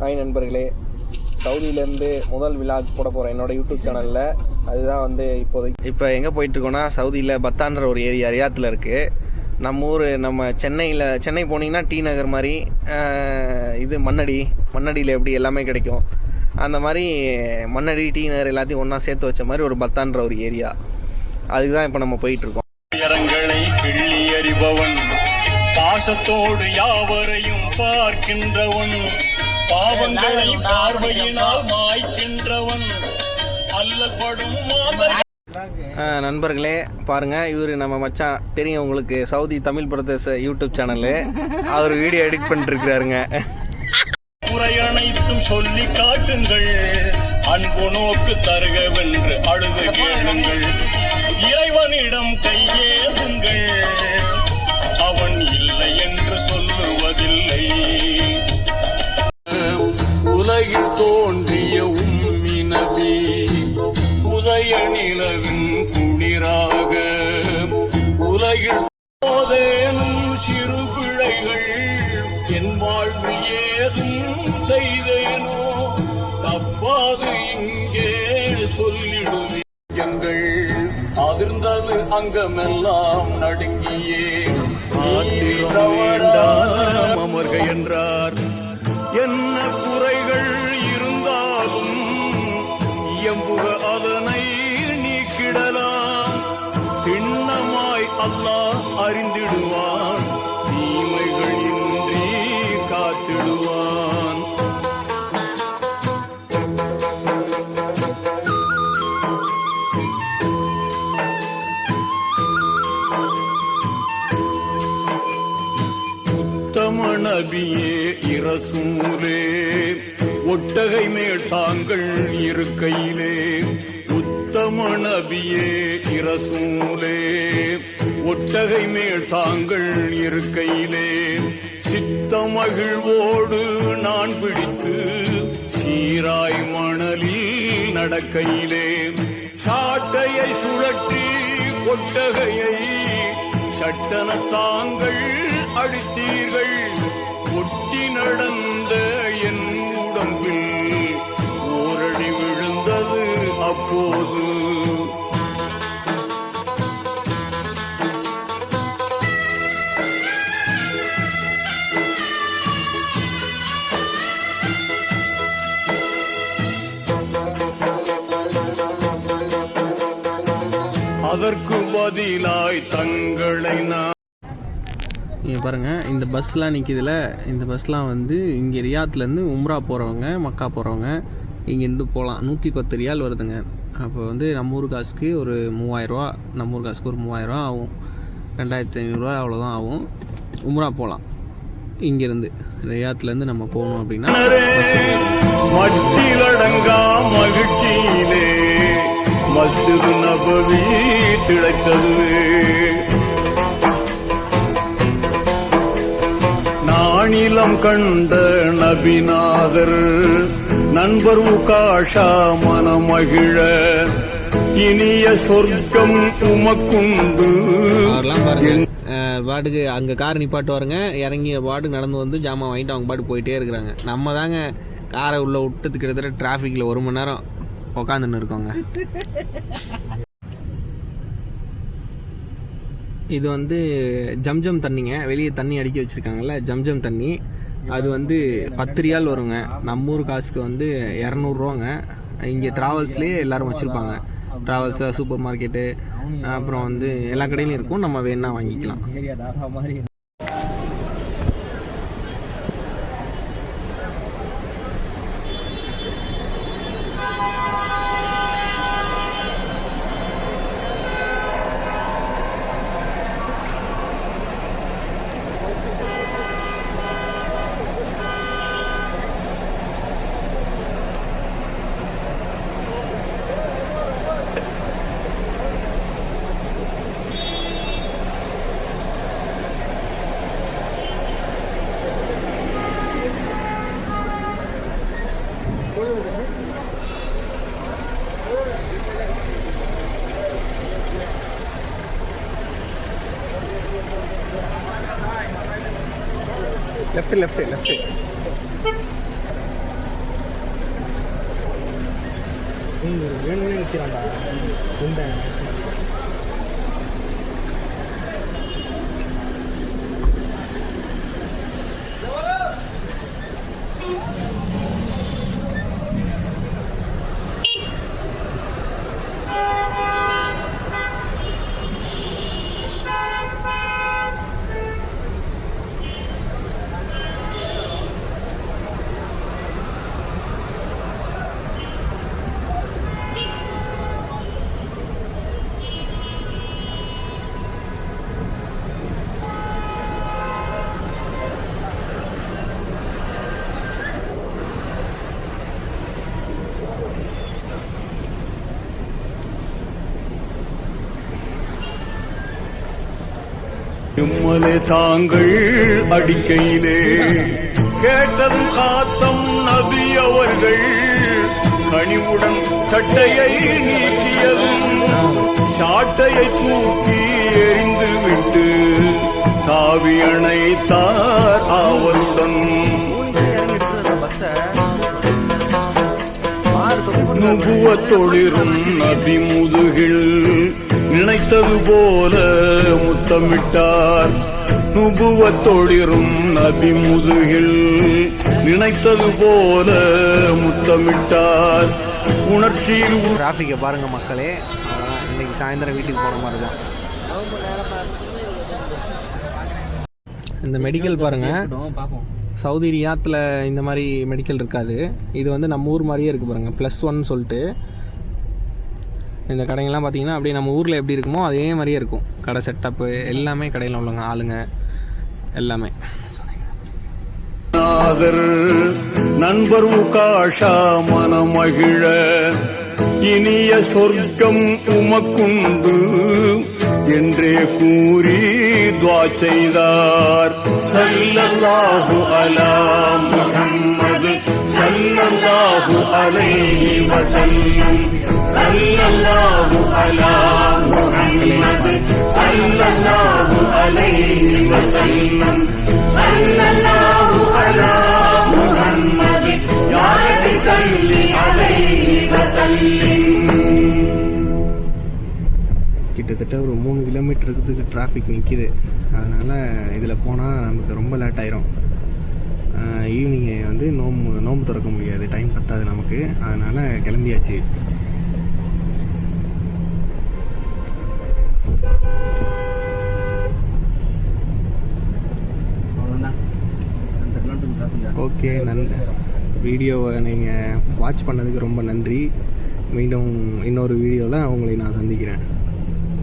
Hi நண்பர்களே. சவுதியிலேருந்து முதல் விழா போட போகிறேன் என்னோட யூடியூப் சேனலில் அதுதான் வந்து இப்போதைக்கு. இப்போ எங்கே போயிட்டுருக்கோன்னா சவுதியில் பத்தான்ற ஒரு ஏரியா ரியாத்தில் இருக்குது நம்ம ஊர் நம்ம சென்னையில் சென்னை போனீங்கன்னா டி நகர் மாதிரி இது மண்ணடி மண்ணடியில் எப்படி எல்லாமே கிடைக்கும். அந்த மாதிரி மண்ணடி டி நகர் எல்லாத்தையும் ஒன்றா சேர்த்து வச்ச மாதிரி ஒரு பத்தான்ற ஒரு ஏரியா. அதுக்கு தான் இப்போ நம்ம போயிட்டுருக்கோம். பாசத்தோடு யாவரையும் பார்க்கின்றவன் பாவங்களை பார்வையினால் மாய்க்கின்றவன். அல்லல்படும் மாந்தர் ஆ, நண்பர்களே பாருங்கள் இவர் நம்ம மச்சான். தெரியும் உங்களுக்கு சவுதி தமிழ் பிரதேச யூடியூப் சேனலு. அவர் வீடியோ எடிட் பண்ணிட்டுருக்கிறாருங்க குறை அனைத்தும் சொல்லி காட்டுங்கள். அன்பு நோக்கு தருகவென்று அழுது கேளுங்கள். இறைவனிடம் கையேதுங்கள் அவன் இல்லை என்று ஏனோ தப்பாது இங்கே சொல்லிடுவே எங்கள் அதிர்ந்தது அங்கமெல்லாம் நடுங்கியே. அமர்க என்றார். என்ன குறைகள் இருந்தாலும் எம்புக அதனை நீக்கிடலாம் திண்ணமாய் அல்லாஹ் அறிந்திடுவார். நபியே இரசூலே. ஒட்டகை மேல் தாங்கள் இருக்கையிலே. உத்தம நபியே இரசூலே. ஒட்டகை மேல் தாங்கள் இருக்கையிலே. சித்தமகிழ்வோடு நான் பிடித்து சீராய் மணலில் நடக்கையிலே. சாட்டையை சுழற்றி ஒட்டகையை சட்டன தாங்கள் அடித்தீர்கள் ஒட்டி நடந்த என் உடம்பில் ஓரடி விழுந்தது அப்போது. அதற்கு பதிலாய் தங்களை நான் நீங்கள் பாருங்கள் இந்த பஸ்லாம் நிற்கிதுல இந்த பஸ்லாம் வந்து இங்கே ரியாத்லேருந்து உம்ரா போகிறவங்க மக்கா போகிறவங்க இங்கேருந்து போகலாம் நூற்றி பத்து ரியால் வருதுங்க. அப்போ வந்து நம்ம ஊர் காசுக்கு ஒரு மூவாயிரரூவா நம்ம ஊர் காசுக்கு ஒரு மூவாயிரரூவா ஆகும். ரெண்டாயிரத்தி ஐநூறுரூவா அவ்வளோதான் ஆகும். உம்ரா போகலாம் இங்கேருந்து ரியாத்லேருந்து நம்ம போகணும் அப்படின்னா மகிழ்ச்சியிலே மஸ்ஜிது நபவி திளைத்தது. உள்ளம் கண்ட நபிநாதர் நண்பர் உகாஷா மனமகிழ இனிய சொர்க்கம் உமக்குண்டு. பாட்டுக்கு அங்கே கார் நிப்பாட்டு வாருங்க. இறங்கி பாட்டுக்கு நடந்து வந்து ஜாமான் வாங்கிட்டு அவங்க பாட்டு போயிட்டே இருக்கிறாங்க. நம்ம தாங்க காரை உள்ளே விட்டது கிட்டத்தட்ட டிராஃபிக்கில் ஒரு மணி நேரம் உக்காந்துன்னு இருக்கோங்க. இது வந்து ஜம்ஜம் தண்ணிங்க. வெளியே தண்ணி அடிக்க வச்சுருக்காங்கல்ல ஜம்ஜம் தண்ணி. அது வந்து பத்து ரியால் வருங்க. நம்ம ஊர் காசுக்கு வந்து இரநூறுவாங்க. இங்கே ட்ராவல்ஸ்லேயே எல்லாரும் வச்சுருப்பாங்க. ட்ராவல்ஸில் சூப்பர் மார்க்கெட்டு அப்புறம் வந்து எல்லா கடையிலையும் இருக்கும். நம்ம வேணால் வாங்கிக்கலாம். லெஃப்ட் லெஃப்ட் லெஃப்ட் வேணும்னே நிற்கிறான்டா உண்டேன் எம்மலே தாங்கள் அடிக்கையிலே. கேட்டதும் காத்தம் நபி அவர்கள் கனிவுடன் சட்டையை நீக்கியதும் சாட்டையை தூக்கி எறிந்து விட்டு தாவி அணைத்தார் அவருடன் நுபுவ தொழிலும் நபி முதுகில் நினைத்தது போல முத்தமிட்டார் நுபுவத்தொளிரும் நபி முதுகில். நினைத்தது போல முத்தமிட்டார் உணர்ச்சியில் டிராஃபிக்கை பாருங்க மக்களே. இன்னைக்கு சாயந்தரம் வீட்டுக்கு போகிற மாதிரி தான். இந்த மெடிக்கல் பாருங்க. சவுதி ரியாத்தில் இந்த மாதிரி மெடிக்கல் இருக்காது. இது வந்து நம்ம ஊர் மாதிரியே இருக்குது பாருங்கள் ப்ளஸ் ஒன் சொல்லிட்டு. இந்த கடைங்கள்லாம் பார்த்தீங்கன்னா அப்படியே நம்ம ஊரில் எப்படி இருக்குமோ அதே மாதிரியே இருக்கும். கடை செட்டப்பு எல்லாமே கடையில் உள்ளவங்க ஆளுங்க எல்லாமே. நண்பர் உகாஷா மனமகிழ இனிய சொர்க்கம் உமக்குண்டு என்றே கூறி துவா செய்தார். சல்லல்லாஹு அலா முஹம்மது. சல்லல்லாஹு அலைஹி வஸல்லம். சல்லல்லாஹு அலா சல்லல்லாஹு அலைஹி வஸல்லம். சல்லல்லாஹு அலா யா சல்லி அலைஹி கிட்டத்தட்ட ஒரு மூணு கிலோமீட்டருக்கு டிராஃபிக் நிற்கிது அதனால் இதில் போனால் நமக்கு ரொம்ப லேட் ஆயிரும். ஈவினிங் வந்து நோம்பு நோம்பு திறக்க முடியாது. டைம் பத்தாது நமக்கு. அதனால் கிளம்பியாச்சு. ஓகே நன் வீடியோவை நீங்கள் வாட்ச் பண்ணதுக்கு ரொம்ப நன்றி. மீண்டும் இன்னொரு வீடியோவில் உங்களை நான் சந்திக்கிறேன்.